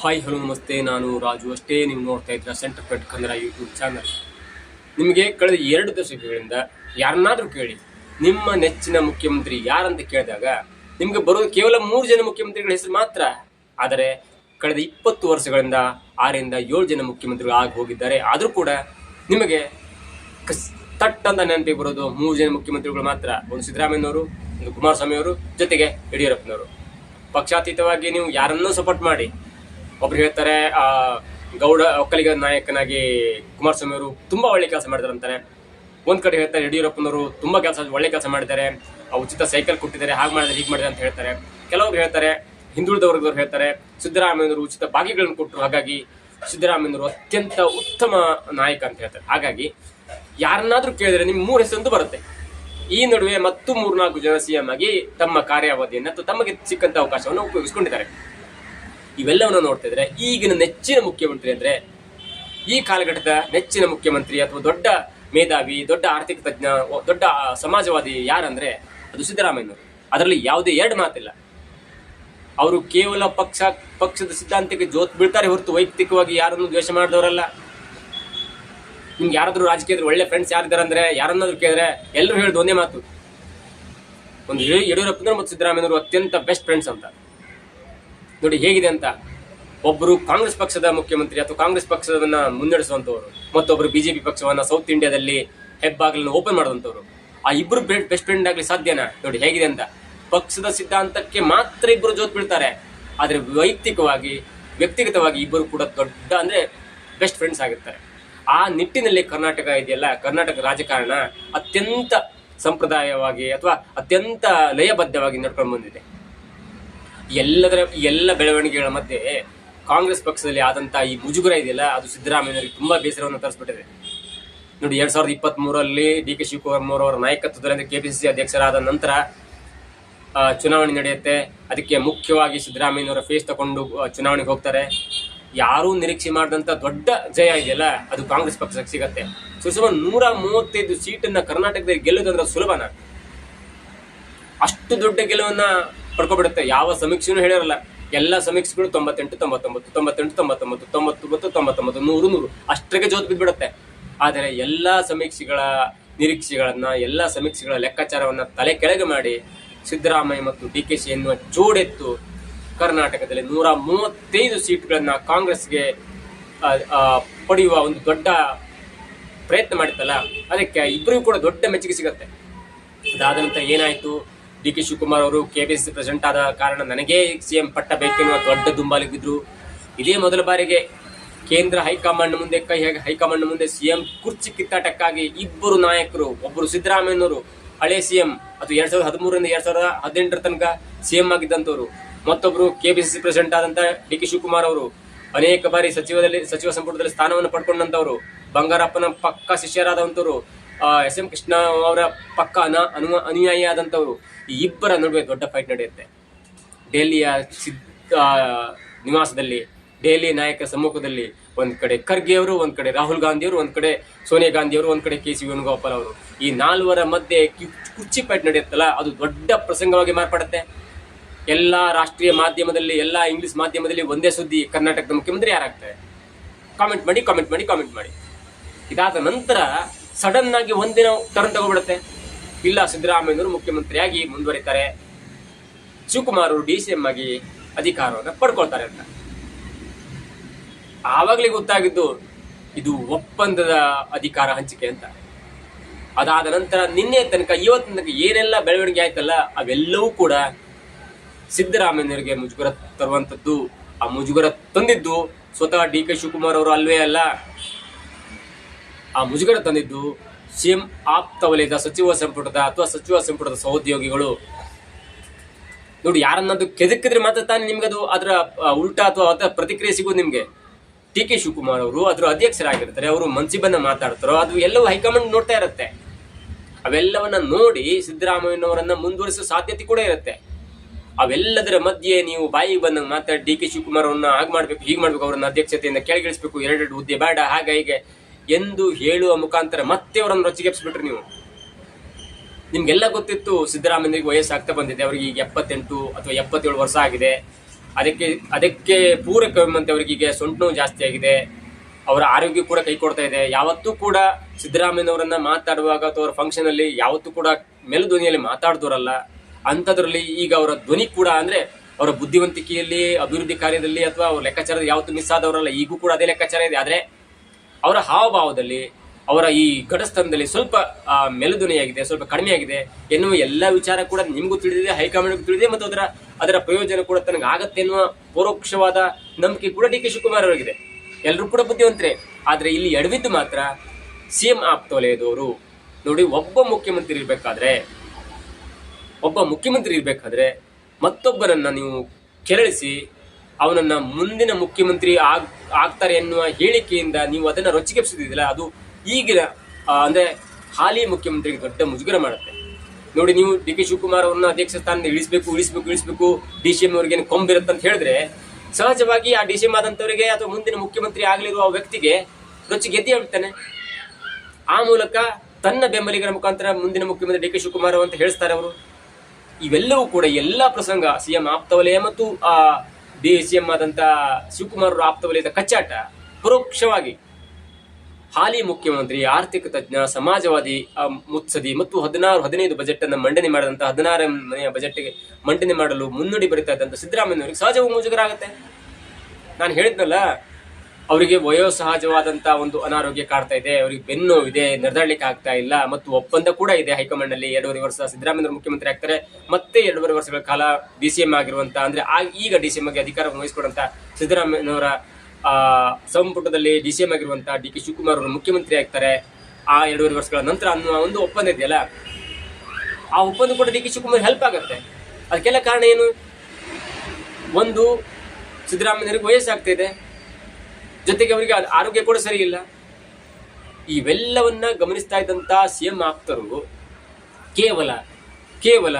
Hi hello ನಮಸ್ತೆ. ನಾನು ರಾಜು ಅಷ್ಟೇ. ನೀವು ನೋಡ್ತಾ ಇದ್ದೀರಾ ಸೆಂಟರ್ ಪೆಟ್ ಕನ್ನಡ ಯೂಟ್ಯೂಬ್ ಚಾನಲ್ ನಿಮಗೆ ಕಳೆದ ಎರಡು ದಶಕಗಳಿಂದ ಯಾರನ್ನಾದರೂ ಕೇಳಿ, ನಿಮ್ಮ ನೆಚ್ಚಿನ ಮುಖ್ಯಮಂತ್ರಿ ಯಾರಂತ ಕೇಳಿದಾಗ ನಿಮಗೆ ಬರೋದು ಕೇವಲ ಮೂರು ಜನ ಮುಖ್ಯಮಂತ್ರಿಗಳ ಹೆಸರು ಮಾತ್ರ. ಆದರೆ ಕಳೆದ ಇಪ್ಪತ್ತು ವರ್ಷಗಳಿಂದ ಆರರಿಂದ ಏಳು ಜನ ಮುಖ್ಯಮಂತ್ರಿಗಳು ಆಗಿ ಹೋಗಿದ್ದಾರೆ. ಆದರೂ ಕೂಡ ನಿಮಗೆ ಕಸ್, ತಟ್ ಅಂತ ನೆನಪಿಗೆ ಬರೋದು ಮೂರು ಜನ ಮುಖ್ಯಮಂತ್ರಿಗಳು ಮಾತ್ರ. ಒಂದು ಸಿದ್ದರಾಮಯ್ಯನವರು, ಒಂದು ಕುಮಾರಸ್ವಾಮಿಯವರು, ಜೊತೆಗೆ ಯಡಿಯೂರಪ್ಪನವರು. ಪಕ್ಷಾತೀತವಾಗಿ ನೀವು ಯಾರನ್ನೂ ಸಪೋರ್ಟ್ ಮಾಡಿ ಒಬ್ರು ಹೇಳ್ತಾರೆ ಆ, ಗೌಡ ಒಕ್ಕಲಿಗ ನಾಯಕನಾಗಿ ಕುಮಾರಸ್ವಾಮಿ ಅವರು ತುಂಬಾ ಒಳ್ಳೆ ಕೆಲಸ ಮಾಡಿದ್ದಾರೆ ಅಂತಾರೆ. ಒಂದ್ ಕಡೆ ಹೇಳ್ತಾರೆ ಯಡಿಯೂರಪ್ಪನವರು ತುಂಬಾ ಕೆಲಸ ಒಳ್ಳೆ ಕೆಲಸ ಮಾಡಿದ್ದಾರೆ. ಉಚಿತ ಸೈಕಲ್ ಕೊಟ್ಟಿದ್ದಾರೆ ಹಾಗೆ ಮಾಡಿದ್ರೆ ಹೀಗೆ ಮಾಡಿದೆ ಅಂತ ಹೇಳ್ತಾರೆ. ಕೆಲವರು ಹೇಳ್ತಾರೆ ಹಿಂದುಳಿದ ವರ್ಗದವ್ರು ಹೇಳ್ತಾರೆ ಸಿದ್ದರಾಮಯ್ಯನವರು ಉಚಿತ ಭಾಗಿಗಳನ್ನು ಕೊಟ್ಟರು. ಹಾಗಾಗಿ ಸಿದ್ದರಾಮಯ್ಯನವರು ಅತ್ಯಂತ ಉತ್ತಮ ನಾಯಕ ಅಂತ ಹೇಳ್ತಾರೆ. ಹಾಗಾಗಿ ಯಾರನ್ನಾದ್ರೂ ಕೇಳಿದ್ರೆ ನಿಮ್ ಮೂರು ಹೆಸರು ಬರುತ್ತೆ. ಈ ನಡುವೆ ಮತ್ತು ಮೂರ್ನಾಲ್ಕು ಜನ ಸಿಎಂ ಆಗಿ ತಮ್ಮ ಕಾರ್ಯಾವಧಿಯನ್ನು ತಮಗೆ ಸಿಕ್ಕಂತ ಅವಕಾಶವನ್ನು ಉಪಯೋಗಿಸಿಕೊಂಡಿದ್ದಾರೆ. ಇವೆಲ್ಲವನ್ನು ನೋಡ್ತಾ ಇದ್ರೆ ಈಗಿನ ನೆಚ್ಚಿನ ಮುಖ್ಯಮಂತ್ರಿ ಅಂದ್ರೆ ಈ ಕಾಲಘಟ್ಟದ ನೆಚ್ಚಿನ ಮುಖ್ಯಮಂತ್ರಿ ಅಥವಾ ದೊಡ್ಡ ಮೇಧಾವಿ, ದೊಡ್ಡ ಆರ್ಥಿಕ ತಜ್ಞ ದೊಡ್ಡ ಸಮಾಜವಾದಿ ಯಾರಂದ್ರೆ ಅದು ಸಿದ್ದರಾಮಯ್ಯನವರು. ಅದರಲ್ಲಿ ಯಾವುದೇ ಎರಡು ಮಾತಿಲ್ಲ. ಅವರು ಕೇವಲ ಪಕ್ಷ, ಪಕ್ಷದ ಸಿದ್ಧಾಂತಕ್ಕೆ ಜೋತ್ ಬೀಳ್ತಾರೆ ಹೊರತು ವೈಯಕ್ತಿಕವಾಗಿ ಯಾರನ್ನು ದ್ವೇಷ ಮಾಡಿದವರಲ್ಲ. ನಿಮ್ಗೆ ಯಾರಾದರೂ ರಾಜಕೀಯದಲ್ಲಿ ಒಳ್ಳೆ ಫ್ರೆಂಡ್ಸ್ ಯಾರಿದ್ದಾರೆ ಅಂದ್ರೆ ಯಾರನ್ನಾದ್ರೂ ಕೇಳಿದ್ರೆ ಎಲ್ಲರೂ ಹೇಳಿದ ಒಂದೇ ಮಾತು. ಒಂದು ಯಡಿ- ಯಡಿಯೂರಪ್ಪನವರು ಮತ್ತು ಸಿದ್ದರಾಮಯ್ಯನವರು ಅತ್ಯಂತ ಬೆಸ್ಟ್ ಫ್ರೆಂಡ್ಸ್ ಅಂತ. ನೋಡಿ ಹೇಗಿದೆ ಅಂತ. ಒಬ್ಬರು ಕಾಂಗ್ರೆಸ್ ಪಕ್ಷದ ಮುಖ್ಯಮಂತ್ರಿ ಅಥವಾ ಕಾಂಗ್ರೆಸ್ ಪಕ್ಷವನ್ನ ಮುನ್ನಡೆಸುವಂಥವ್ರು ಮತ್ತೊಬ್ಬರು ಬಿಜೆಪಿ ಪಕ್ಷವನ್ನ ಸೌತ್ ಇಂಡಿಯಾದಲ್ಲಿ ಹೆಬ್ಬಾಗಲನ್ನು ಓಪನ್ ಮಾಡುವಂತವರು. ಆ ಇಬ್ಬರು ಬೆಸ್ಟ್ ಫ್ರೆಂಡ್ ಆಗಲಿ ಸಾಧ್ಯನಾ? ನೋಡಿ ಹೇಗಿದೆ ಅಂತ. ಪಕ್ಷದ ಸಿದ್ಧಾಂತಕ್ಕೆ ಮಾತ್ರ ಇಬ್ಬರು ಜೋತ್ ಬೀಳ್ತಾರೆ. ಆದರೆ ವೈಯಕ್ತಿಕವಾಗಿ, ವ್ಯಕ್ತಿಗತವಾಗಿ ಇಬ್ಬರು ಕೂಡ ದೊಡ್ಡ ಅಂದ್ರೆ ಬೆಸ್ಟ್ ಫ್ರೆಂಡ್ಸ್ ಆಗಿರ್ತಾರೆ. ಆ ನಿಟ್ಟಿನಲ್ಲಿ ಕರ್ನಾಟಕ ಇದೆಯಲ್ಲ, ಕರ್ನಾಟಕ ರಾಜಕಾರಣ ಅತ್ಯಂತ ಸಂಪ್ರದಾಯವಾಗಿ ಅಥವಾ ಅತ್ಯಂತ ಲಯಬದ್ಧವಾಗಿ ನಡ್ಕೊಂಡು ಬಂದಿದೆ. ಎಲ್ಲದರ ಎಲ್ಲ ಬೆಳವಣಿಗೆಗಳ ಮಧ್ಯೆ ಕಾಂಗ್ರೆಸ್ ಪಕ್ಷದಲ್ಲಿ ಆದಂತ ಈ ಮುಜುಗರ ಇದೆಯಲ್ಲ, ಅದು ಸಿದ್ದರಾಮಯ್ಯನವರಿಗೆ ತುಂಬಾ ಬೇಸರವನ್ನು ತರಿಸ್ಬಿಟ್ಟಿದೆ. ನೋಡಿ, ಎರಡ್ ಸಾವಿರದ ಇಪ್ಪತ್ತ್ ಮೂರಲ್ಲಿ ಡಿ ಕೆ ಶಿವಕುಮಾರ್ ಅವರ ನಾಯಕತ್ವದಲ್ಲಿ ಕೆ ಪಿ ಸಿ ಅಧ್ಯಕ್ಷರಾದ ನಂತರ ಚುನಾವಣೆ ನಡೆಯುತ್ತೆ. ಅದಕ್ಕೆ ಮುಖ್ಯವಾಗಿ ಸಿದ್ದರಾಮಯ್ಯನವರ ಫೇಸ್ ತಗೊಂಡು ಚುನಾವಣೆಗೆ ಹೋಗ್ತಾರೆ. ಯಾರೂ ನಿರೀಕ್ಷೆ ಮಾಡಿದಂತ ದೊಡ್ಡ ಜಯ ಇದೆಯಲ್ಲ, ಅದು ಕಾಂಗ್ರೆಸ್ ಪಕ್ಷಕ್ಕೆ ಸಿಗತ್ತೆ. ಸುಮಾರು ನೂರ ಮೂವತ್ತೈದು ಸೀಟನ್ನ ಕರ್ನಾಟಕದಲ್ಲಿ ಗೆಲ್ಲೋದಂದ್ರೆ ಸುಲಭನ? ಅಷ್ಟು ದೊಡ್ಡ ಗೆಲುವನ್ನ ಪಡ್ಕೊಬಿಡುತ್ತೆ. ಯಾವ ಸಮೀಕ್ಷೆನೂ ಹೇಳಿರಲ್ಲ ಎಲ್ಲ ಸಮೀಕ್ಷೆಗಳು ತೊಂಬತ್ತೆಂಟು, ತೊಂಬತ್ತೊಂಬತ್ತು ತೊಂಬತ್ತೆಂಟು, ತೊಂಬತ್ತೊಂಬತ್ತು ತೊಂಬತ್ತೊಂಬತ್ತು ತೊಂಬತ್ತೊಂಬತ್ತು, ನೂರು ನೂರು. ಅಷ್ಟಕ್ಕೆ ಜೋತ್ ಬಿದ್ದುಬಿಡುತ್ತೆ ಆದರೆ ಎಲ್ಲ ಸಮೀಕ್ಷೆಗಳ ನಿರೀಕ್ಷೆಗಳನ್ನ, ಎಲ್ಲ ಸಮೀಕ್ಷೆಗಳ ಲೆಕ್ಕಾಚಾರವನ್ನ ತಲೆ ಕೆಳಗೆ ಮಾಡಿ ಸಿದ್ದರಾಮಯ್ಯ ಮತ್ತು ಡಿ ಕೆ ಶಿ ಎನ್ನುವ ಜೋಡೆತ್ತು ಕರ್ನಾಟಕದಲ್ಲಿ ನೂರ ಮೂವತ್ತೈದು ಸೀಟ್ಗಳನ್ನ ಕಾಂಗ್ರೆಸ್ಗೆ ಪಡೆಯುವ ಒಂದು ದೊಡ್ಡ ಪ್ರಯತ್ನ ಮಾಡಿತ್ತಲ್ಲ, ಅದಕ್ಕೆ ಇಬ್ಬರಿಗೂ ಕೂಡ ದೊಡ್ಡ ಮೆಚ್ಚುಗೆ ಸಿಗತ್ತೆ. ಅದಾದ ನಂತರ ಏನಾಯ್ತು? ಡಿ ಕೆ ಶಿವಕುಮಾರ್ ಅವರು ಕೆ ಪಿ ಸಿ ಪ್ರೆಸೆಂಟ್ ಆದ ಕಾರಣ ನನಗೇ ಸಿಎಂ ಪಟ್ಟ ಬೇಕೆನ್ನುವ ದೊಡ್ಡ ದುಂಬಾಲಿಗಿದ್ರು. ಇದೇ ಮೊದಲ ಬಾರಿಗೆ ಕೇಂದ್ರ ಹೈಕಮಾಂಡ್ ಮುಂದೆ ಕೈ ಹೈಕಮಾಂಡ್ ಮುಂದೆ ಸಿಎಂ ಕುರ್ಚಿ ಕಿತ್ತಾಟಕ್ಕಾಗಿ ಇಬ್ಬರು ನಾಯಕರು ಒಬ್ಬರು ಸಿದ್ದರಾಮಯ್ಯನವರು, ಹಳೆ ಸಿಎಂ ಅದು ಎರಡ್ ಸಾವಿರದ ಹದಿಮೂರರಿಂದ ಎರಡ್ ಸಾವಿರದ ಹದಿನೆಂಟರ ತನಕ ಸಿಎಂ ಆಗಿದ್ದಂತವರು ಮತ್ತೊಬ್ಬರು ಸಿ ಪ್ರೆಸಿಡೆಂಟ್ ಆದಂಥ ಡಿ ಕೆ ಶಿವಕುಮಾರ್ ಅವರು ಅನೇಕ ಬಾರಿ ಸಚಿವದಲ್ಲಿ, ಸಚಿವ ಸಂಪುಟದಲ್ಲಿ ಸ್ಥಾನವನ್ನು ಪಡ್ಕೊಂಡಂಥವ್ರು. ಬಂಗಾರಪ್ಪನ ಪಕ್ಕ ಶಿಷ್ಯರಾದಂತವರು ಎಸ್ ಎಂ ಕೃಷ್ಣ ಅವರ ಪಕ್ಕ ಅನ ಅನು ಅನುಯಾಯಿ ಆದಂಥವರು ಈ ಇಬ್ಬರ ನಡುವೆ ದೊಡ್ಡ ಫೈಟ್ ನಡೆಯುತ್ತೆ. ಡೆಲ್ಲಿಯ ಸಿದ್ಧ ನಿವಾಸದಲ್ಲಿ, ಡೆಲ್ಲಿ ನಾಯಕರ ಸಮ್ಮುಖದಲ್ಲಿ ಒಂದು ಕಡೆ ಖರ್ಗೆ ಅವರು, ಒಂದ್ ಕಡೆ ರಾಹುಲ್ ಗಾಂಧಿಯವರು ಒಂದು ಕಡೆ ಸೋನಿಯಾ ಗಾಂಧಿಯವರು ಒಂದು ಕಡೆ ಕೆ ಸಿ ವೇಣುಗೋಪಾಲ್ ಅವರು. ಈ ನಾಲ್ವರ ಮಧ್ಯೆ ಕುರ್ಚಿ ಪೈಟ್ ನಡೆಯುತ್ತಲ್ಲ, ಅದು ದೊಡ್ಡ ಪ್ರಸಂಗವಾಗಿ ಮಾರ್ಪಡುತ್ತೆ. ಎಲ್ಲ ರಾಷ್ಟ್ರೀಯ ಮಾಧ್ಯಮದಲ್ಲಿ, ಎಲ್ಲ ಇಂಗ್ಲಿಷ್ ಮಾಧ್ಯಮದಲ್ಲಿ ಒಂದೇ ಸುದ್ದಿ, ಕರ್ನಾಟಕದ ಮುಖ್ಯಮಂತ್ರಿ ಯಾರಾಗ್ತಾರೆ? ಕಾಮೆಂಟ್ ಮಾಡಿ ಕಾಮೆಂಟ್ ಮಾಡಿ ಕಾಮೆಂಟ್ ಮಾಡಿ. ಇದಾದ ನಂತರ ಸಡನ್ ಆಗಿ ಒಂದಿನ ಟರ್ನ್ ತಗೊಬಿಡುತ್ತೆ. ಇಲ್ಲ, ಸಿದ್ದರಾಮಯ್ಯನವರು ಮುಖ್ಯಮಂತ್ರಿಯಾಗಿ ಮುಂದುವರಿತಾರೆ. ಶಿವಕುಮಾರ್ ಡಿ ಸಿ ಎಂ ಆಗಿ ಅಧಿಕಾರವನ್ನು ಪಡ್ಕೊಳ್ತಾರೆ ಅಂತ. ಆವಾಗಲೇ ಗೊತ್ತಾಗಿದ್ದು, ಇದು ಒಪ್ಪಂದದ ಅಧಿಕಾರ ಹಂಚಿಕೆ ಅಂತ. ಅದಾದ ನಂತರ ನಿನ್ನೆ ತನಕ, ಇವತ್ತಿನ ತನಕ ಏನೆಲ್ಲ ಬೆಳವಣಿಗೆ ಆಯ್ತಲ್ಲ, ಅವೆಲ್ಲವೂ ಕೂಡ ಸಿದ್ದರಾಮಯ್ಯನವರಿಗೆ ಮುಜುಗರ ತರುವಂಥದ್ದು, ಆ ಮುಜುಗರ ತಂದಿದ್ದು ಸ್ವತಃ ಡಿ ಕೆ ಶಿವಕುಮಾರ್ ಅವರು ಅಲ್ವೇ ಅಲ್ಲ. ಆ ಮುಜುಗರ ತಂದಿದ್ದು ಸಿಎಂ ಆಪ್ತ ವಲಯದ ಸಚಿವ ಸಂಪುಟದ ಅಥವಾ ಸಚಿವ ಸಂಪುಟದ ಸಹೋದ್ಯೋಗಿಗಳು. ನೋಡಿ ಯಾರನ್ನದು ಕೆದಕಿದ್ರೆ ಮಾತ್ರ ತಾನೇ ಅದು ಅದರ ಉಲ್ಟಾ ಅಥವಾ ಅದರ ಪ್ರತಿಕ್ರಿಯೆ ಸಿಗೋದು ನಿಮಗೆ. ಟಿ ಕೆ ಶಿವಕುಮಾರ್ ಅವರು ಅದರ ಅಧ್ಯಕ್ಷರಾಗಿರ್ತಾರೆ, ಅವರು ಮನ್ಸಿ ಬಂದ ಮಾತಾಡ್ತಾರೋ, ಅದು ಎಲ್ಲವೂ ಹೈಕಮಾಂಡ್ ನೋಡ್ತಾ ಇರುತ್ತೆ. ಅವೆಲ್ಲವನ್ನ ನೋಡಿ ಸಿದ್ದರಾಮಯ್ಯನವರನ್ನ ಮುಂದುವರಿಸುವ ಸಾಧ್ಯತೆ ಕೂಡ ಇರುತ್ತೆ. ಅವೆಲ್ಲದರ ಮಧ್ಯೆ ನೀವು ಬಾಯಿ ಬಂದಂಗೆ ಮಾತಾಡಿ ಡಿ ಕೆ ಶಿವಕುಮಾರ್ ಅವ್ರನ್ನ ಹಾಗೆ ಮಾಡ್ಬೇಕು, ಹೀಗೆ ಮಾಡ್ಬೇಕು, ಅವ್ರನ್ನ ಅಧ್ಯಕ್ಷತೆಯಿಂದ ಕೆಳಗಿಳಿಸ್ಬೇಕು, ಎರಡೆರಡು ಹುದ್ದೆ ಬೇಡ, ಹಾಗೆ ಹೀಗೆ. ಎಂದು ಹೇಳುವ ಮುಖಾಂತರ ಮತ್ತೆ ಅವರನ್ನು ರೊಚ್ಚಿಗೆಪ್ಸ್ಬಿಟ್ರಿ ನೀವು. ನಿಮ್ಗೆಲ್ಲ ಗೊತ್ತಿತ್ತು ಸಿದ್ದರಾಮಯ್ಯನಿಗೆ ವಯಸ್ಸಾಗ್ತಾ ಬಂದಿದೆ, ಅವರಿಗೆ ಈಗ ಎಪ್ಪತ್ತೆಂಟು ಅಥವಾ ಎಪ್ಪತ್ತೇಳು ವರ್ಷ ಆಗಿದೆ. ಅದಕ್ಕೆ ಅದಕ್ಕೆ ಪೂರಕ ಎಂಬಂತೆ ಅವರಿಗೆ ಸೊಂಟು ನೋವು ಜಾಸ್ತಿ ಆಗಿದೆ. ಅವರ ಆರೋಗ್ಯ ಕೂಡ ಕೈ ಕೊಡ್ತಾ ಇದೆ. ಯಾವತ್ತೂ ಕೂಡ ಸಿದ್ದರಾಮಯ್ಯನವರನ್ನ ಮಾತಾಡುವಾಗ ಅಥವಾ ಅವರ ಫಂಕ್ಷನ್ ಅಲ್ಲಿ ಯಾವತ್ತೂ ಕೂಡ ಮೇಲು ಧ್ವನಿಯಲ್ಲಿ ಮಾತಾಡಿದವರಲ್ಲ ಅಂಥದ್ರಲ್ಲಿ ಈಗ ಅವರ ಧ್ವನಿ ಕೂಡ ಅಂದ್ರೆ ಅವರ ಬುದ್ಧಿವಂತಿಕೆಯಲ್ಲಿ, ಅಭಿವೃದ್ಧಿ ಕಾರ್ಯದಲ್ಲಿ ಅಥವಾ ಅವ್ರ ಲೆಕ್ಕಾಚಾರದಲ್ಲಿ ಯಾವತ್ತೂ ಮಿಸ್ ಆದವರಲ್ಲ, ಈಗೂ ಕೂಡ ಅದೇ ಲೆಕ್ಕಾಚಾರ ಇದೆ. ಆದ್ರೆ ಅವರ ಹಾವಭಾವದಲ್ಲಿ, ಅವರ ಈ ಘಟಸ್ಥಾನದಲ್ಲಿ ಸ್ವಲ್ಪ ಮೆಲುದುನೆಯಾಗಿದೆ ಸ್ವಲ್ಪ ಕಡಿಮೆಯಾಗಿದೆ ಎನ್ನುವ ಎಲ್ಲ ವಿಚಾರ ಕೂಡ ನಿಮಗೂ ತಿಳಿದಿದೆ, ಹೈಕಮಾಂಡ್ಗೂ ತಿಳಿದಿದೆ ಮತ್ತು ಅದರ ಅದರ ಪ್ರಯೋಜನ ಕೂಡ ತನಗೆ ಆಗತ್ತೆ ಎನ್ನುವ ಪರೋಕ್ಷವಾದ ನಂಬಿಕೆ ಕೂಡ ಡಿ ಕೆ ಶಿವಕುಮಾರ್ ಅವರಿಗಿದೆ. ಎಲ್ಲರೂ ಕೂಡ ಬುದ್ಧಿವಂತರೇ. ಆದರೆ ಇಲ್ಲಿ ಎಡವಿದ್ದು ಮಾತ್ರ ಸಿಎಂ ಆಪ್ತ ವಲಯದವರು. ನೋಡಿ, ಒಬ್ಬ ಮುಖ್ಯಮಂತ್ರಿ ಇರಬೇಕಾದ್ರೆ, ಒಬ್ಬ ಮುಖ್ಯಮಂತ್ರಿ ಇರಬೇಕಾದ್ರೆ ಮತ್ತೊಬ್ಬರನ್ನು ನೀವು ಕೆರಳಿಸಿ ಅವನನ್ನ ಮುಂದಿನ ಮುಖ್ಯಮಂತ್ರಿ ಆಗ್, ಆಗ್ತಾರೆ ಎನ್ನುವ ಹೇಳಿಕೆಯಿಂದ ನೀವು ಅದನ್ನ ರೊಚ್ಚಿಗೆಪ್ಸಿದಿಲ್ಲ ಅದು ಈಗಿನ ಅಂದ್ರೆ ಹಾಲಿ ಮುಖ್ಯಮಂತ್ರಿಗೆ ದೊಡ್ಡ ಮುಜುಗರ ಮಾಡುತ್ತೆ. ನೋಡಿ, ನೀವು ಡಿ ಕೆ ಶಿವಕುಮಾರ್ ಅವ್ರನ್ನ ಅಧ್ಯಕ್ಷ ಸ್ಥಾನದಿಂದ ಇಳಿಸಬೇಕು ಇಳಿಸಬೇಕು ಇಳಿಸಬೇಕು, ಡಿ ಸಿ ಎಂ ಅವ್ರಿಗೆ ಕೊಂಬಿರುತ್ತೆ ಅಂತ ಹೇಳಿದ್ರೆ, ಸಹಜವಾಗಿ ಆ ಡಿ ಸಿ ಎಂ ಆದಂತವರಿಗೆ ಅಥವಾ ಮುಂದಿನ ಮುಖ್ಯಮಂತ್ರಿ ಆಗಲಿರುವ ವ್ಯಕ್ತಿಗೆ ರೊಚ್ಚಿ ಗೆದ್ದೇ ಹೇಳ್ತಾನೆ ಆ ಮೂಲಕ ತನ್ನ ಬೆಂಬಲಿಗರ ಮುಖಾಂತರ ಮುಂದಿನ ಮುಖ್ಯಮಂತ್ರಿ ಡಿ ಕೆ ಶಿವಕುಮಾರ್ ಅಂತ ಹೇಳ್ತಾರೆ ಅವರು. ಇವೆಲ್ಲವೂ ಕೂಡ ಎಲ್ಲ ಪ್ರಸಂಗ ಸಿಎಂ ಎಂ ವಲಯ ಮತ್ತು, ಆ ಡಿ ಸಿ ಎಂ ಆದಂತಹ ಶಿವಕುಮಾರ್ ಆಪ್ತ ವಲಯದ ಕಚ್ಚಾಟ ಪರೋಕ್ಷವಾಗಿ ಹಾಲಿ ಮುಖ್ಯಮಂತ್ರಿ, ಆರ್ಥಿಕ ತಜ್ಞ, ಸಮಾಜವಾದಿ ಮುತ್ಸದಿ ಮತ್ತು ಹದಿನಾರು, ಹದಿನೈದು ಬಜೆಟ್ ಅನ್ನು ಮಂಡನೆ ಮಾಡಿದಂತ ಹದಿನಾರನೆಯ ಬಜೆಟ್ಗೆ ಮಂಡನೆ ಮಾಡಲು ಮುನ್ನುಡಿ ಬರಿತಾ ಇದ್ದಂತ ಸಿದ್ದರಾಮಯ್ಯವರಿಗೆ ಸಹಜವೂ ಮುಜುಗರ ನಾನು ಹೇಳಿದ್ನಲ್ಲ ಅವರಿಗೆ ವಯೋಸಹಜವಾದಂತ ಒಂದು ಅನಾರೋಗ್ಯ ಕಾಡ್ತಾ ಇದೆ, ಅವರಿಗೆ ಬೆನ್ನು ಇದೆ ನಿರ್ಧಾರಲಿಕ್ಕೆ ಆಗ್ತಾ ಇಲ್ಲ, ಮತ್ತು ಒಪ್ಪಂದ ಕೂಡ ಇದೆ ಹೈಕಮಾಂಡ್ನಲ್ಲಿ ಎರಡೂವರೆ ವರ್ಷ ಸಿದ್ದರಾಮಯ್ಯ ಮುಖ್ಯಮಂತ್ರಿ ಆಗ್ತಾರೆ, ಮತ್ತೆ ಎರಡೂವರೆ ವರ್ಷಗಳ ಕಾಲ ಡಿ ಸಿ ಎಂ ಆಗಿರುವಂತ, ಅಂದ್ರೆ ಈಗ ಡಿ ಸಿ ಗೆ ಅಧಿಕಾರ ವಹಿಸಿಕೊಡುವಂತ ಸಿದ್ದರಾಮಯ್ಯನವರ ಸಂಪುಟದಲ್ಲಿ ಡಿ ಸಿ ಎಂ ಆಗಿರುವಂತ ಡಿ ಕೆ ಶಿವಕುಮಾರ್ ಅವರು ಮುಖ್ಯಮಂತ್ರಿ ಆಗ್ತಾರೆ, ಆ ಎರಡೂವರೆ ವರ್ಷಗಳ ನಂತರ ಅನ್ನುವ ಒಂದು ಒಪ್ಪಂದ ಇದೆಯಲ್ಲ? ಆ ಒಪ್ಪಂದ ಕೂಡ ಡಿ ಕೆ ಶಿವಕುಮಾರ್ ಹೆಲ್ಪ್ ಆಗುತ್ತೆ. ಅದಕ್ಕೆಲ್ಲ ಕಾರಣ ಏನು? ಒಂದು, ಸಿದ್ದರಾಮಯ್ಯನವರಿಗೆ ವಯಸ್ಸಾಗ್ತಾ ಇದೆ. ಜೊತೆಗೆ ಅವರಿಗೆ ಆರೋಗ್ಯ ಕೂಡ ಸರಿ ಇಲ್ಲ. ಇವೆಲ್ಲವನ್ನ ಗಮನಿಸ್ತಾ ಇದ್ದಂತ ಸಿಎಂ ಆಪ್ತರು ಕೇವಲ ಕೇವಲ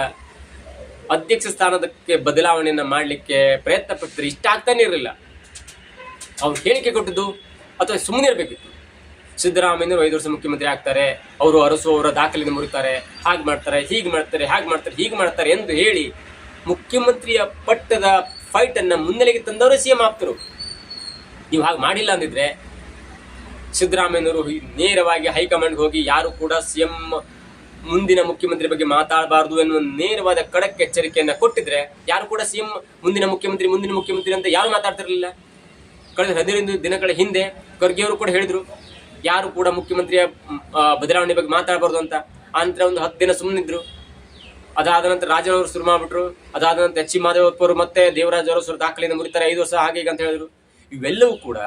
ಅಧ್ಯಕ್ಷ ಸ್ಥಾನದಕ್ಕೆ ಬದಲಾವಣೆಯನ್ನ ಮಾಡಲಿಕ್ಕೆ ಪ್ರಯತ್ನ ಪಟ್ಟರೆ ಇಷ್ಟ ಆಗ್ತಾನೆ ಇರಲಿಲ್ಲ. ಅವ್ರು ಹೇಳಿಕೆ ಕೊಟ್ಟದ್ದು ಅಥವಾ ಸುಮ್ಮನೆ ಇರಬೇಕಿತ್ತು. ಸಿದ್ದರಾಮಯ್ಯನವರು ಐದು ವರ್ಷ ಮುಖ್ಯಮಂತ್ರಿ ಆಗ್ತಾರೆ, ಅವರು ಅರಸು ಅವರ ದಾಖಲೆಯನ್ನು ಮುರಿತಾರೆ, ಹಾಗೆ ಮಾಡ್ತಾರೆ, ಹೀಗೆ ಮಾಡ್ತಾರೆ, ಹಾಗೆ ಮಾಡ್ತಾರೆ, ಹೀಗೆ ಮಾಡ್ತಾರೆ ಎಂದು ಹೇಳಿ ಮುಖ್ಯಮಂತ್ರಿಯ ಪಟ್ಟದ ಫೈಟ್ ಮುನ್ನೆಲೆಗೆ ಮುನ್ನೆಲೆಗೆ ಸಿ ಸಿಎಂ ಆಪ್ತರು. ನೀವು ಹಾಗೆ ಮಾಡಿಲ್ಲ ಅಂದಿದ್ರೆ ಸಿದ್ದರಾಮಯ್ಯನವರು ನೇರವಾಗಿ ಹೈಕಮಾಂಡ್ಗೆ ಹೋಗಿ ಯಾರು ಕೂಡ ಸಿಎಂ ಮುಂದಿನ ಮುಖ್ಯಮಂತ್ರಿ ಬಗ್ಗೆ ಮಾತಾಡಬಾರದು ಎನ್ನುವ ನೇರವಾದ ಕಡಕ್ ಎಚ್ಚರಿಕೆಯನ್ನು ಕೊಟ್ಟಿದ್ರೆ ಯಾರು ಕೂಡ ಸಿಎಂ ಮುಂದಿನ ಮುಖ್ಯಮಂತ್ರಿ ಮುಂದಿನ ಮುಖ್ಯಮಂತ್ರಿ ಅಂತ ಯಾರು ಮಾತಾಡ್ತಿರಲಿಲ್ಲ. ಕಳೆದ ಹದಿನೈದು ದಿನಗಳ ಹಿಂದೆ ಖರ್ಗೆ ಅವರು ಕೂಡ ಹೇಳಿದ್ರು, ಯಾರು ಕೂಡ ಮುಖ್ಯಮಂತ್ರಿಯ ಬದಲಾವಣೆ ಬಗ್ಗೆ ಮಾತಾಡಬಾರ್ದು ಅಂತ. ಆನಂತರ ಒಂದು ಹತ್ತು ದಿನ ಸುಮ್ಮನಿದ್ರು ಅದಾದ ನಂತರ ರಾಜನವರು ಶುರು ಮಾಡ್ಬಿಟ್ರು. ಅದಾದ ನಂತರ ಎಚ್ ಸಿ ಅವರು ಮತ್ತೆ ದೇವರಾಜ್ ಅವರು ದಾಖಲೆಯಿಂದ ಮುರಿತಾರೆ. ಐದು ವರ್ಷ ಹೀಗೆ ಅಂತ ಹೇಳಿದ್ರು. ಇವೆಲ್ಲವೂ ಕೂಡ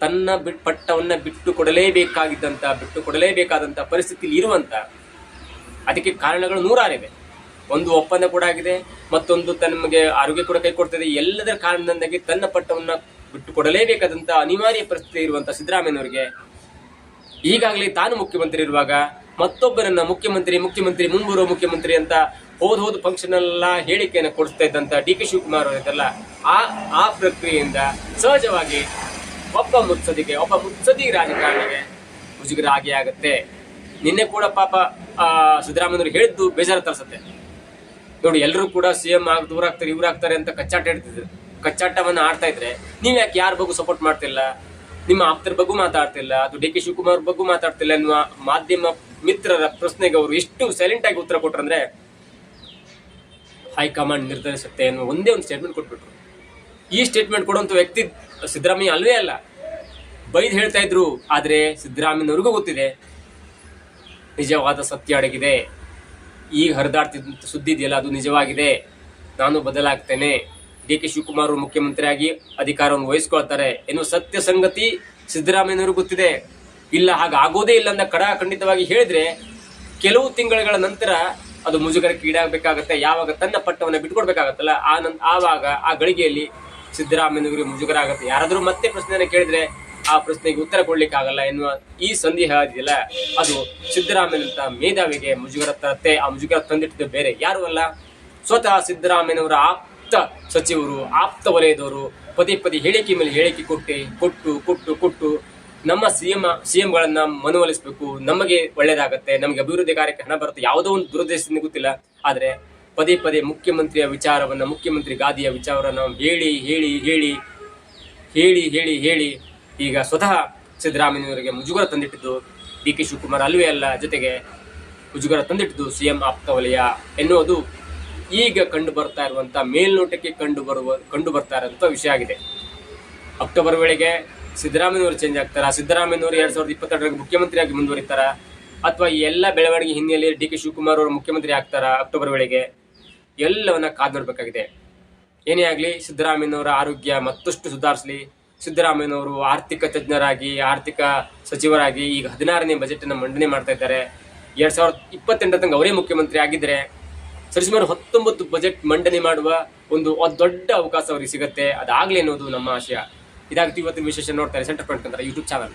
ತನ್ನ ಬಿಟ್ ಪಟ್ಟವನ್ನು ಬಿಟ್ಟು ಕೊಡಲೇಬೇಕಾಗಿದ್ದಂಥ ಬಿಟ್ಟು ಕೊಡಲೇಬೇಕಾದಂಥ ಪರಿಸ್ಥಿತಿಯಲ್ಲಿ ಇರುವಂತ ಅದಕ್ಕೆ ಕಾರಣಗಳು ನೂರಾರಿವೆ. ಒಂದು ಒಪ್ಪಂದ ಕೂಡ ಆಗಿದೆ, ಮತ್ತೊಂದು ತನಗೆ ಆರೋಗ್ಯ ಕೂಡ ಕೈ ಕೊಡ್ತದೆ. ಎಲ್ಲದರ ಕಾರಣದಿಂದಾಗಿ ತನ್ನ ಪಟ್ಟವನ್ನ ಬಿಟ್ಟು ಕೊಡಲೇಬೇಕಾದಂತ ಅನಿವಾರ್ಯ ಪರಿಸ್ಥಿತಿ ಇರುವಂಥ ಸಿದ್ದರಾಮಯ್ಯನವರಿಗೆ ಈಗಾಗಲೇ ತಾನು ಮುಖ್ಯಮಂತ್ರಿ ಇರುವಾಗ ಮತ್ತೊಬ್ಬರನ್ನ ಮುಖ್ಯಮಂತ್ರಿ ಮುಖ್ಯಮಂತ್ರಿ, ಮುಂಬರುವ ಮುಖ್ಯಮಂತ್ರಿ ಅಂತ ಹೋದ್ ಹೋದ ಫಂಕ್ಷನ್ ಎಲ್ಲ ಹೇಳಿಕೆಯನ್ನು ಕೊಡಿಸ್ತಾ ಇದ್ದಂತ ಡಿ ಕೆ ಶಿವಕುಮಾರ್ ಅವರಿದ್ದಲ್ಲ ಆ ಆ ಪ್ರಕ್ರಿಯೆಯಿಂದ ಸಹಜವಾಗಿ ಒಬ್ಬ ಮುತ್ಸದಿಗೆ ಒಬ್ಬ ಮುತ್ಸದಿ ರಾಜಕಾರಣಿಗೆ ಮುಜುಗರ ಆಗಿ ಆಗುತ್ತೆ. ನಿನ್ನೆ ಕೂಡ ಪಾಪ, ಆ ಸಿದ್ದರಾಮಯ್ಯನವರು ಹೇಳಿದ್ದು ಬೇಜಾರು ತರಿಸುತ್ತೆ. ನೋಡಿ ಎಲ್ಲರೂ ಕೂಡ ಸಿ ಎಂ ಆಗ, ದೂರ ಆಗ್ತಾರೆ, ಇವ್ರು ಅಂತ ಕಚ್ಚಾಟ ಹೇಳ್ತಿದ್ರು. ಕಚ್ಚಾಟವನ್ನು ಆಡ್ತಾ ಇದ್ರೆ ನೀವು ಯಾಕೆ ಯಾರ ಬಗ್ಗೆ ಸಪೋರ್ಟ್ ಮಾಡ್ತಿಲ್ಲ? ನಿಮ್ಮ ಆಪ್ತರ ಬಗ್ಗೆ ಮಾತಾಡ್ತಿಲ್ಲ, ಅದು ಡಿ ಕೆ ಶಿವಕುಮಾರ್ ಬಗ್ಗೆ ಮಾತಾಡ್ತಿಲ್ಲ ಎನ್ನುವ ಮಾಧ್ಯಮ ಮಿತ್ರರ ಪ್ರಶ್ನೆಗೆ ಅವರು ಎಷ್ಟು ಸೈಲೆಂಟ್ ಆಗಿ ಉತ್ತರ ಕೊಟ್ರಂದ್ರೆ ಹೈಕಮಾಂಡ್ ನಿರ್ಧರಿಸುತ್ತೆ ಅನ್ನೋ ಒಂದೇ ಒಂದು ಸ್ಟೇಟ್ಮೆಂಟ್ ಕೊಟ್ಬಿಟ್ರು. ಈ ಸ್ಟೇಟ್ಮೆಂಟ್ ಕೊಡುವಂತ ವ್ಯಕ್ತಿ ಸಿದ್ದರಾಮಯ್ಯ ಅಲ್ವೇ ಅಲ್ಲ. ಬೈದು ಹೇಳ್ತಾ ಇದ್ರು, ಆದರೆ ಸಿದ್ದರಾಮಯ್ಯನವ್ರಿಗೂ ಗೊತ್ತಿದೆ. ನಿಜವಾದ ಸತ್ಯ ಅಡಗಿದೆ. ಈಗ ಹರಿದಾಡ್ತಿದ್ದಂಥ ಸುದ್ದಿ ಇದೆಯಲ್ಲ, ಅದು ನಿಜವಾಗಿದೆ. ನಾನು ಬದಲಾಗ್ತೇನೆ. ಡಿ ಕೆ ಶಿವಕುಮಾರ್ ಮುಖ್ಯಮಂತ್ರಿಯಾಗಿ ಅಧಿಕಾರವನ್ನು ವಹಿಸ್ಕೊಳ್ತಾರೆ ಎನ್ನುವ ಸತ್ಯ ಸಂಗತಿ ಸಿದ್ದರಾಮಯ್ಯನವರು ಗೊತ್ತಿದೆ. ಇಲ್ಲ, ಹಾಗಾಗೋದೇ ಇಲ್ಲ ಅಂತ ಕಡ ಖಂಡಿತವಾಗಿ ಹೇಳಿದ್ರೆ, ಕೆಲವು ತಿಂಗಳುಗಳ ನಂತರ ಅದು ಮುಜುಗರಕ್ಕೆ ಈಡಾಗಬೇಕಾಗತ್ತೆ. ಯಾವಾಗ ತನ್ನ ಪಟ್ಟವನ್ನು ಬಿಟ್ಕೊಡ್ಬೇಕಾಗತ್ತಲ್ಲ, ಆ ಆವಾಗ ಆ ಗಳಿಗೆಯಲ್ಲಿ ಸಿದ್ದರಾಮಯ್ಯನವರಿಗೆ ಮುಜುಗರ ಆಗುತ್ತೆ ಯಾರಾದರೂ ಮತ್ತೆ ಪ್ರಶ್ನೆಯನ್ನು ಕೇಳಿದ್ರೆ ಆ ಪ್ರಶ್ನೆಗೆ ಉತ್ತರ ಕೊಡ್ಲಿಕ್ಕಾಗಲ್ಲ ಎನ್ನುವ ಈ ಸಂದೇಹ ಇದೆಯಲ್ಲ, ಅದು ಸಿದ್ದರಾಮಯ್ಯನಂತ ಮೇಧಾವಿಗೆ ಮುಜುಗರ ತರತ್ತೆ ಆ ಮುಜುಗರ ತಂದಿಟ್ಟಿದ್ದು ಬೇರೆ ಯಾರು ಅಲ್ಲ? ಸ್ವತಃ ಸಿದ್ದರಾಮಯ್ಯನವರ ಆಪ್ತ ಸಚಿವರು, ಆಪ್ತ ವಲಯದವರು ಪದೇ ಪದೇ ಹೇಳಿಕೆ ಮೇಲೆ ಹೇಳಿಕೆ ಕೊಟ್ಟು ಕೊಟ್ಟು ಕೊಟ್ಟು ಕೊಟ್ಟು ನಮ್ಮ ಸಿಎಂ ಸಿಎಂಗಳನ್ನ ಮನವೊಲಿಸಬೇಕು. ನಮಗೆ ಒಳ್ಳೇದಾಗತ್ತೆ. ನಮಗೆ ಅಭಿವೃದ್ಧಿ ಕಾರ್ಯಕ್ಕೆ ಹಣ ಬರುತ್ತೆ. ಯಾವುದೋ ಒಂದು ದುರುದ್ದೇಶದಿಂದ ಗೊತ್ತಿಲ್ಲ. ಆದರೆ ಪದೇ ಪದೇ ಮುಖ್ಯಮಂತ್ರಿಯ ವಿಚಾರವನ್ನ, ಮುಖ್ಯಮಂತ್ರಿ ಗಾದಿಯ ವಿಚಾರವನ್ನು ಹೇಳಿ ಹೇಳಿ ಹೇಳಿ ಹೇಳಿ ಹೇಳಿ ಹೇಳಿ ಈಗ ಸ್ವತಃ ಸಿದ್ದರಾಮಯ್ಯವರಿಗೆ ಮುಜುಗರ ತಂದಿಟ್ಟಿದ್ದು ಡಿ ಕೆ ಶಿವಕುಮಾರ್ ಅಲ್ವೇ ಅಲ್ಲ, ಜೊತೆಗೆ ಮುಜುಗರ ತಂದಿಟ್ಟಿದ್ದು ಸಿಎಂ ಆಪ್ತ ವಲಯ ಎನ್ನುವುದು ಈಗ ಕಂಡು ಬರ್ತಾ ಇರುವಂಥ ಮೇಲ್ನೋಟಕ್ಕೆ ಕಂಡು ಬರುವ, ಕಂಡು ಬರ್ತಾ ಇರುವಂತ ವಿಷಯ ಆಗಿದೆ. ಅಕ್ಟೋಬರ್ ವೇಳೆಗೆ ಸಿದ್ದರಾಮಯ್ಯನವರು ಚೇಂಜ್ ಆಗ್ತಾರಾ? ಸಿದ್ದರಾಮಯ್ಯವರು ಎರಡ್ ಸಾವಿರದ ಇಪ್ಪತ್ತೆರಡರಲ್ಲಿ ಮುಖ್ಯಮಂತ್ರಿಯಾಗಿ ಮುಂದುವರಿತಾರ? ಅಥವಾ ಎಲ್ಲ ಬೆಳವಣಿಗೆ ಹಿನ್ನೆಲೆಯಲ್ಲಿ ಡಿ ಕೆ ಶಿವಕುಮಾರ್ ಅವರು ಮುಖ್ಯಮಂತ್ರಿ ಆಗ್ತಾರ ಅಕ್ಟೋಬರ್ ವೇಳೆಗೆ? ಎಲ್ಲವನ್ನ ಕಾದು ನೋಡಬೇಕಾಗಿದೆ. ಏನೇ ಆಗಲಿ, ಸಿದ್ದರಾಮಯ್ಯನವರ ಆರೋಗ್ಯ ಮತ್ತಷ್ಟು ಸುಧಾರಿಸಲಿ. ಸಿದ್ದರಾಮಯ್ಯನವರು ಆರ್ಥಿಕ ತಜ್ಞರಾಗಿ, ಆರ್ಥಿಕ ಸಚಿವರಾಗಿ ಈಗ ಹದಿನಾರನೇ ಬಜೆಟ್ ಅನ್ನು ಮಂಡನೆ ಮಾಡ್ತಾ ಇದ್ದಾರೆ. ಎರಡ್ ಸಾವಿರದ ಇಪ್ಪತ್ತೆಂಟರ ತನಕ ಅವರೇ ಮುಖ್ಯಮಂತ್ರಿ ಆಗಿದ್ದರೆ ಸರಿಸುಮಾರು ಹತ್ತೊಂಬತ್ತು ಬಜೆಟ್ ಮಂಡನೆ ಮಾಡುವ ಒಂದು ದೊಡ್ಡ ಅವಕಾಶ ಅವರಿಗೆ ಸಿಗುತ್ತೆ. ಅದಾಗಲಿ ಅನ್ನೋದು ನಮ್ಮ ಆಶಯ. ಇದಾಗ್ತಿ ಇವತ್ತಿನ ವಿಶೇಷ ನೋಡ್ತಾರೆ ಸೆಂಟರ್ ಪಾಯಿಂಟ್ ಅಂತ ಯೂಟ್ಯೂಬ್ ಚಾನಲ್